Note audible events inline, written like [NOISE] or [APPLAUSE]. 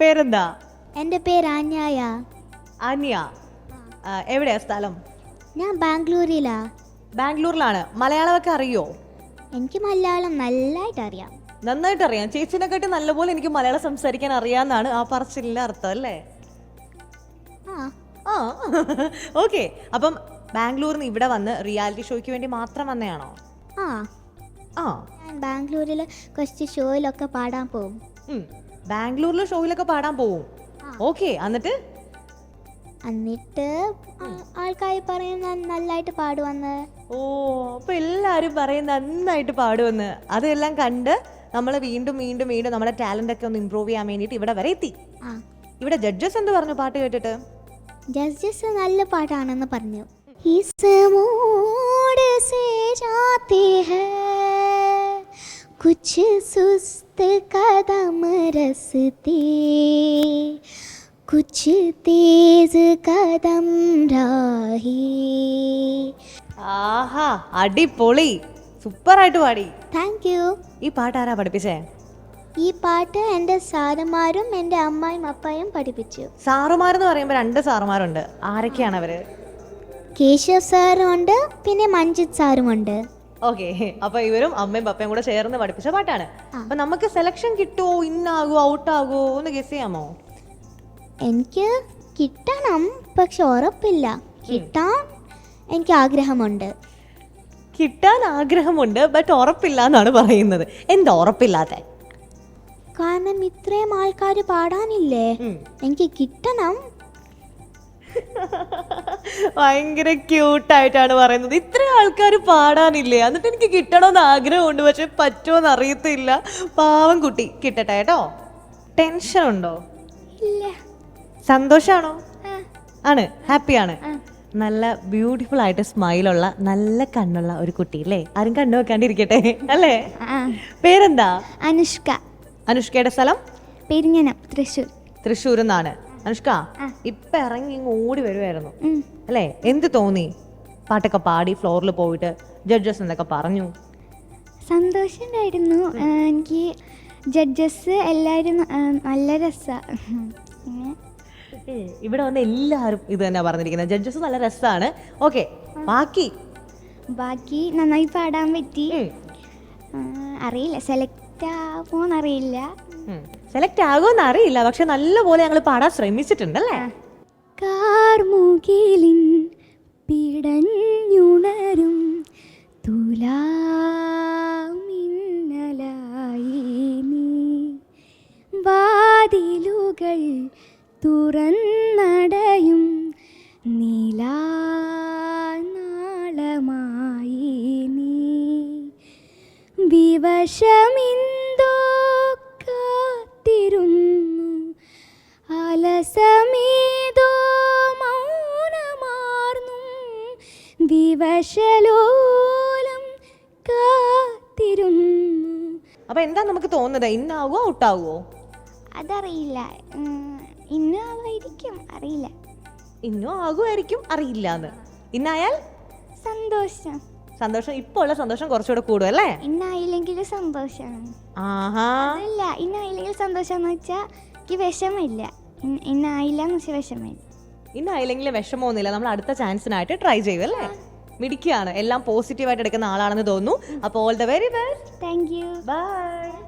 പേരെന്താ? എന്റെ പേര് ആന്യായ. അനിയ ആ, എവിടെയാ സ്ഥലം? ഞാൻ ബാംഗ്ലൂരിലാ. ബാംഗ്ലൂരിലാണ്. മലയാളമൊക്കെ അറിയോ? എനിക്ക് മലയാളം നല്ലതായിട്ട് അറിയാം നന്നായിട്ട് അറിയാം ചേച്ചിനെക്കാട്ടി നല്ലപോലെ എനിക്ക് മലയാളം സംസാരിക്കാൻ അറിയാന്നാണ് ആ പറച്ചിലിന്റെ അർത്ഥം അല്ലേ? ആ. ആ. [LAUGHS] ഓക്കെ. അപ്പം ബാംഗ്ലൂരിൽ നിന്ന് ഇവിടെ വന്ന് റിയാലിറ്റി ഷോയ്ക്ക് വേണ്ടി മാത്രം വന്നയാണോ ആ. ആ. ഞാൻ ബാംഗ്ലൂരിൽ കുറച്ച് ഷോയിലൊക്കെ പാടാൻ പോകും. ഉം. ബാംഗ്ലൂരിലെ ഷോയിലൊക്കെ പാടാൻ പോവും. ഓക്കെ എന്നിട്ട്? എന്നിട്ട് ആൾക്കാർ പറയുന്ന നന്നായിട്ട് പാടുവന്ന്. ഓ അപ്പൊ എല്ലാരും പറയുന്ന നന്നായിട്ട് പാടുവന്ന്. അതെല്ലാം കണ്ട് നമ്മൾ വീണ്ടും വീണ്ടും വീണ്ടും നമ്മുടെ ടാലന്റ് ഒക്കെ ഒന്ന് ഇമ്പ്രൂവ് ചെയ്യാൻ വേണ്ടിയിട്ട് ഇവിടെ വരെ എത്തി. ഇവിടെ ജഡ്ജസ് എന്ത് പറഞ്ഞു പാട്ട് കേട്ടിട്ട്? ജഡ്ജസ് നല്ല പാട്ടാണെന്ന് പറഞ്ഞു. ഇസമോട് സേ ജാത്തേ ഹ कुछ सुस्त कदम रसते कुछ तेज कदम राही ആഹാ അടിപൊളി സൂപ്പറായിട്ട് പാടി താങ്ക് യു ഈ പാട്ട് ആരാ പഠിപ്പിച്ചേ ഈ പാട്ട് എൻ്റെ സാറന്മാരും എൻ്റെ അമ്മായും അപ്പായും പഠിപ്പിച്ചു സാറുമാരെന്ന് പറയുമ്പോൾ രണ്ട് സാറുമാരുണ്ട് ആരൊക്കെയാണ് അവര് കേശവ് സാറും ഉണ്ട് പിന്നെ മഞ്ജിത് സാറും ഉണ്ട് ഓക്കെ. അപ്പൊ ഇവരും അമ്മയും പപ്പയും കൂടെ ചേർന്ന് പഠിപ്പിച്ച പാട്ടാണ്. അപ്പൊ നമുക്ക് സെലക്ഷൻ കിട്ടുമോ ഇന്നാകോ ഔട്ടാകോ ഒന്ന് ഗസ് ചെയ്യാമോ? എനിക്ക് കിട്ടണം പക്ഷെ ഉറപ്പില്ല. കിട്ടാൻ എനിക്ക് ആഗ്രഹമുണ്ട്. കിട്ടാൻ ആഗ്രഹമുണ്ട് ബട്ട് ഉറപ്പില്ല എന്നാണ് പറയുന്നത്. എന്താ ഉറപ്പില്ലാത്ത? കാരണം ഇത്രയും ആൾക്കാർ പാടാനില്ലേ? എനിക്ക് കിട്ടണം ഭയങ്കര ക്യൂട്ടായിട്ടാണ് പറയുന്നത്. ഇത്രയും ആൾക്കാർ പാടാനില്ലേ? എന്നിട്ട് എനിക്ക് കിട്ടണമെന്ന് ആഗ്രഹമുണ്ട് പക്ഷെ പറ്റുമെന്ന് അറിയത്തില്ല. പാവം കുട്ടി. കിട്ടട്ടെ കേട്ടോ. ടെൻഷൻ ഉണ്ടോ ഇല്ല. സന്തോഷാണോ? ആണ്. ഹാപ്പിയാണ്. നല്ല ബ്യൂട്ടിഫുൾ ആയിട്ട് സ്മൈൽ ഉള്ള നല്ല കണ്ണുള്ള ഒരു കുട്ടി അല്ലേ? ആരും കണ്ണു വെക്കാണ്ടിരിക്കട്ടെ അല്ലേ? പേരെന്താ? അനുഷ്ക. അനുഷ്കയുടെ സ്ഥലം? പെരിഞ്ഞനം തൃശ്ശൂർ. തൃശ്ശൂർ എന്നാണ് അനുഷ്ക. ഇപ്പൊ ഇറങ്ങി ഇങ്ങ് ഓടി വരുമായിരുന്നു ഉം. അല്ലേ? എന്ത് തോന്നി? പാട്ടൊക്കെ പാടി ഫ്ലോറിൽ പോയിട്ട് ജഡ്ജസ് എന്തൊക്കെ പറഞ്ഞു? സന്തോഷമുണ്ടായിരുന്നു എനിക്ക് ജഡ്ജസ് എല്ലാരും നല്ല രസമാണ് ഇവിടെ വന്ന് എല്ലാരും ഇത് തന്നെ പറഞ്ഞിരിക്കുന്നത്. ജഡ്ജസ് നല്ല രസമാണ് ഓക്കെ ബാക്കി? ബാക്കി നന്നായി പാടാൻ പറ്റി. അറിയില്ല. സെലക്ട് ആവുമോന്നറിയില്ല സെലക്ട് ആകുമെന്ന് അറിയില്ല പക്ഷെ നല്ലപോലെ ഞങ്ങൾ പാടാൻ ശ്രമിച്ചിട്ടുണ്ടല്ലേ? കാർമുകിലിൻ പിടഞ്ഞുണരും. തുലാമിന്നലായി നീ. വാതിലുകൾ തുറന്നടയും വിവശമിന്തോ കാത്തിരുന്നു. അലസമേതോ മൗനമാർന്നു വിവശലോലം കാത്തിരുന്നു അപ്പൊ എന്താ നമുക്ക് തോന്നുന്നത്? ഇന്നാവോ ഔട്ടാവോ? അതറിയില്ല. ഇന്നാവായിരിക്കും അറിയില്ല. ഇന്നും ആകുമായിരിക്കും. അറിയില്ല എന്ന് ഇന്നായാൽ? സന്തോഷം. സന്തോഷം. ഇപ്പോൾ ഉള്ള സന്തോഷം കുറച്ചുകൂടെ കൂടും അല്ലേ? ഇന്നായില്ലെങ്കിൽ സന്തോഷമാണ് ആഹാ. അതല്ല ഇന്നായില്ലെങ്കിൽ സന്തോഷം എന്ന് വെച്ചാൽ എനിക്ക് വിഷമില്ല. ഇന്ന് ഇന്നായില്ല എന്ന് വെച്ചാൽ വിഷമില്ല. ഇന്നായില്ലെങ്കിൽ വിഷമമൊന്നുമില്ല. നമ്മൾ അടുത്ത ചാൻസിനായിട്ട് ട്രൈ ചെയ്യും അല്ലേ? മിടിക്കുകയാണ് എല്ലാം പോസിറ്റീവായിട്ട് എടുക്കുന്ന ആളാണെന്ന് തോന്നുന്നു. അപ്പോൾ all the very best thank you bye